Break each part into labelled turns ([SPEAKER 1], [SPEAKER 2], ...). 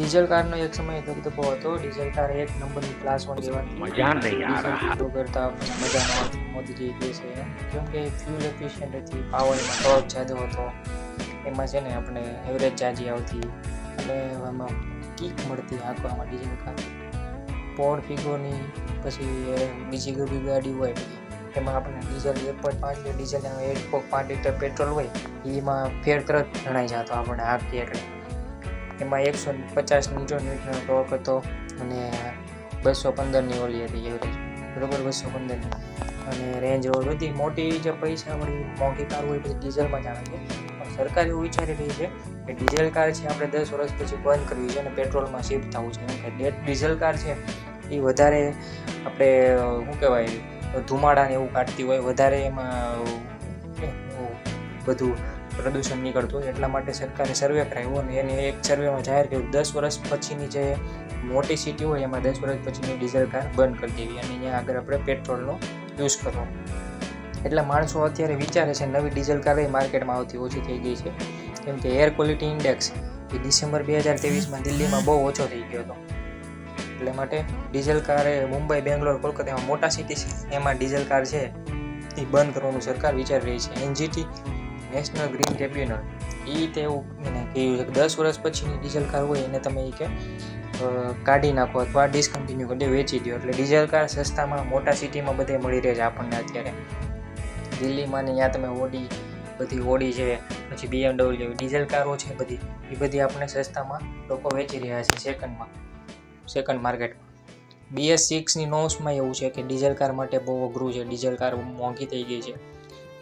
[SPEAKER 1] Diesel કારનો એક સમય ધબધબો હતો. ડીઝલ કાર એક નંબરની ક્લાસ વન લેવાની
[SPEAKER 2] મજા નહીં આ રહા
[SPEAKER 1] કરતા મજા ન આવતી મોદીજી કહે છે. કેમ કે ફ્યુલ એફિશિયન્ટ હતી. પાવરમાં ટોર્ક જાદો હતો. એમાં છે ને આપણે એવરેજ જાજી આવતી. અને એમાં કીક મળતી હાંકવામાં ડીઝલ કાર. પોડ ફિગોની પછી બીજી કોઈ ગાડી હોય એમાં આપણે ડીઝલ એક પોઈન્ટ પાંચ લીટર ડીઝલ એક પોઈન્ટ પાંચ લીટર પેટ્રોલ હોય એમાં ફેર તરત જણાઈ જતો આપણને હાંકીએ એટલે. એમાં એકસો પચાસ ન્યૂટન મીટરનો ટોર્ક હતો અને બસો પંદરની ઓલી હતી એવરેજ. બરોબર, બસો પંદરની. અને રેન્જ રોડ બધી મોટી જે પૈસાવાળી મોંઘી કાર હોય બધી ડીઝલમાં જ આવે છે. પણ સરકાર એવું વિચારી રહી છે કે ડીઝલ કાર છે આપણે દસ વર્ષ પછી બંધ કરવી છે અને પેટ્રોલમાં શિફ્ટ થવું છે. કે ડેટ ડીઝલ કાર છે એ વધારે આપણે, શું કહેવાય, ધુમાડાને એવું કાઢતી હોય, વધારે એમાં બધું પ્રદૂષણ નીકળતું એટલા માટે સરકારે સર્વે કરાવ્યો અને એને એક સર્વેમાં જાહેર કર્યું. દસ વર્ષ પછીની જે મોટી સિટી હોય એમાં દસ વર્ષ પછીની ડીઝલ કાર બંધ કરી દેવી અને અહીંયા આગળ આપણે પેટ્રોલનો યુઝ કરવો. એટલે માણસો અત્યારે વિચારે છે નવી ડીઝલ કાર માર્કેટમાં આવતી ઓછી થઈ ગઈ છે. કેમ કે એર ક્વોલિટી ઇન્ડેક્સ એ ડિસેમ્બર બે હજાર ત્રેવીસમાં દિલ્હીમાં બહુ ઓછો થઈ ગયો હતો. એટલે માટે ડીઝલ કાર એ મુંબઈ, બેંગ્લોર, કોલકાતામાં મોટા સિટી છે, એમાં ડીઝલ કાર છે એ બંધ કરવાનું સરકાર વિચારી રહી છે. એનજીટી નેશનલ ગ્રીન ટ્રિબ્યુનલ એ તે એવું એને કહ્યું છે કે દસ વર્ષ પછીની ડીઝલ કાર હોય એને તમે એ કે કાઢી નાખો અથવા ડિસકન્ટિન્યુ કરી વેચી દો. એટલે ડીઝલ કાર સસ્તામાં, મોટા સિટીમાં બધે મળી રહે છે આપણને અત્યારે. દિલ્હીમાં ને ત્યાં તમે ઓડી, બધી ઓડી છે, પછી બીએમડબલ્યુ ડીઝલ કારો છે બધી. એ બધી આપણે સસ્તામાં લોકો વેચી રહ્યા છે સેકન્ડમાં સેકન્ડ માર્કેટમાં બીએસ સિક્સની નોસમાં એવું છે કે ડીઝલ કાર માટે બહુ અઘરું છે. ડીઝલ કાર મોંઘી થઈ ગઈ છે.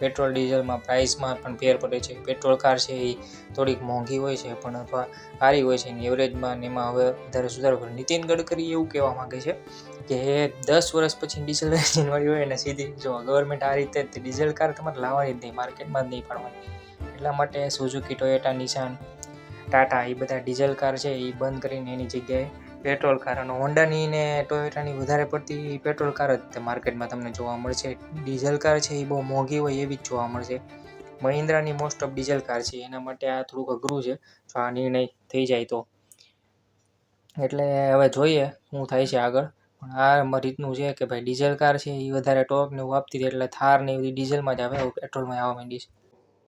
[SPEAKER 1] પેટ્રોલ, ડીઝલમાં પ્રાઇસમાં પણ ફેર પડે છે. પેટ્રોલ કાર છે એ થોડીક મોંઘી હોય છે, પણ અથવા સારી હોય છે. એની એવરેજમાં ને એમાં હવે વધારે સુધારો કરે. નીતિન ગડકરી એવું કહેવા માંગે છે કે દસ વર્ષ પછી ડીઝલ એન્જિનવાળી હોય અને સીધી જો ગવર્મેન્ટ આ રીતે ડીઝલ કાર તમારે લાવવાની જ નહીં માર્કેટમાં જ નહીં પાડવાની. એટલા માટે સુઝુકી ટોયોટા નિશાન ટાટા એ બધા ડીઝલ કાર છે એ બંધ કરીને એની જગ્યાએ પેટ્રોલ કાર અને હોન્ડાની ને ટોયોટાની વધારે પડતી પેટ્રોલ કાર જ માર્કેટમાં તમને જોવા મળશે. ડીઝલ કાર છે એ બહુ મોંઘી હોય એવી જ જોવા મળશે. મહિન્દ્રાની મોસ્ટ ઓફ ડીઝલ કાર છે. એના માટે આ થોડુંક અઘરું છે. જો આ નિર્ણય થઈ જાય તો. એટલે હવે જોઈએ શું થાય છે આગળ. પણ આ રીતનું છે કે ભાઈ ડીઝલ કાર છે એ વધારે ટોપ ને એવું આપતી હતી એટલે થાર ને એ બધી ડીઝલમાં જ આવે પેટ્રોલમાં આવવા માંડી છે.